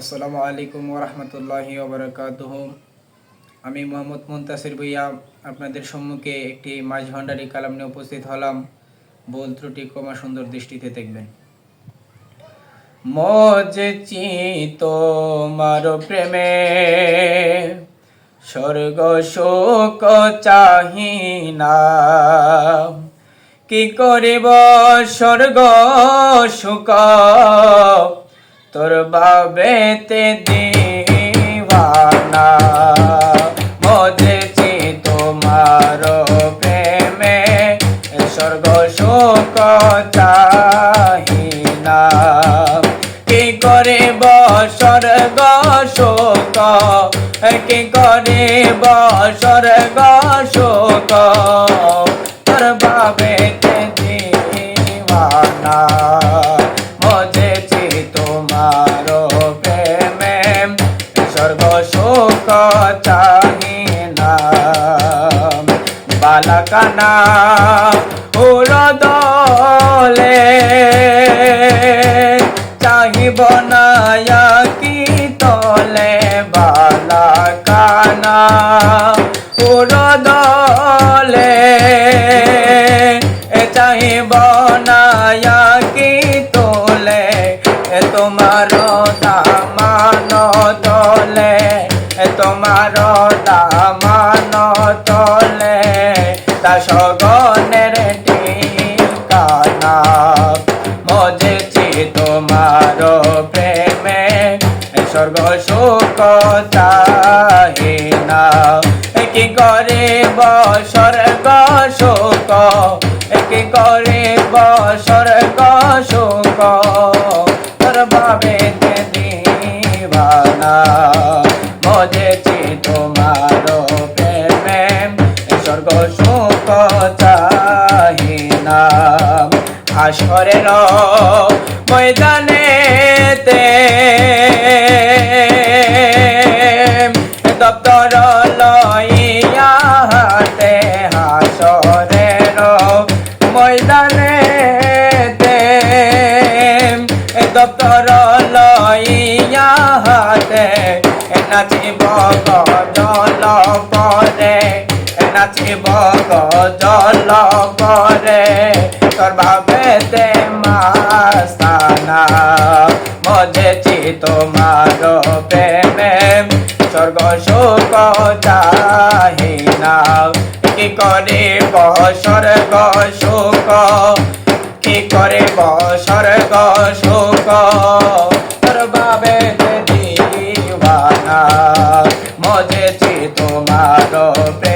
আসসালামু আলাইকুম ওরহমতুল্লাহি ওবরাকাতুহ। আমি মোহাম্মদ মুন্তাসির ভুইয়া, আপনাদের সম্মুখে একটি মাঝ ভান্ডারি কালাম নিয়ে উপস্থিত হলাম। ভুল ত্রুটি কমা সুন্দর দৃষ্টিতে দেখবেন। মজে তোমার প্রেমে স্বর্গ শোক চাহি না। কি করিব স্বর্গ সুখ? তোর বাবেতে দিওয়ানা। মজেছি তোমার প্রেমে স্বর্গ শোক চাহিনা। কি করিব স্বর্গ শোক কি করিব স্বর্গ শোক তোর বাবেতে স্বর্গ শোক চাহি না। বালকানা দলে চাহিব না কি তলে। বালকানা দলে চাহিব না কি তোলে। তোমার দামান তলে তা সগনের ঠিকানা। মজেছি তোমার প্রেমে স্বর্গ শোক চাহিনা কি করে স্বর্গ শোক কি করে স্বর্গ শোক তোর বাবে দিবানা। মজেছি তোমার হাসরের ময়দানেতে দপ্তর লইয়া হাতে হাসরের ময়দানেতে দপ্তর লইয়া হাতে নাচিব জল পরে নাচিব জল পরে। তোর ভাবেতে মাস্তানা মজেছি তোমার প্রেমে। স্বর্গ শোক চাহিনা, কি করে স্বর্গ শোক কি করে স্বর্গ তোর ভাবেতে দিবানা মজেছি তোমার প্রেমে।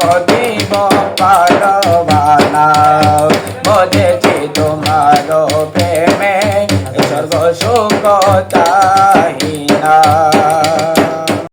পার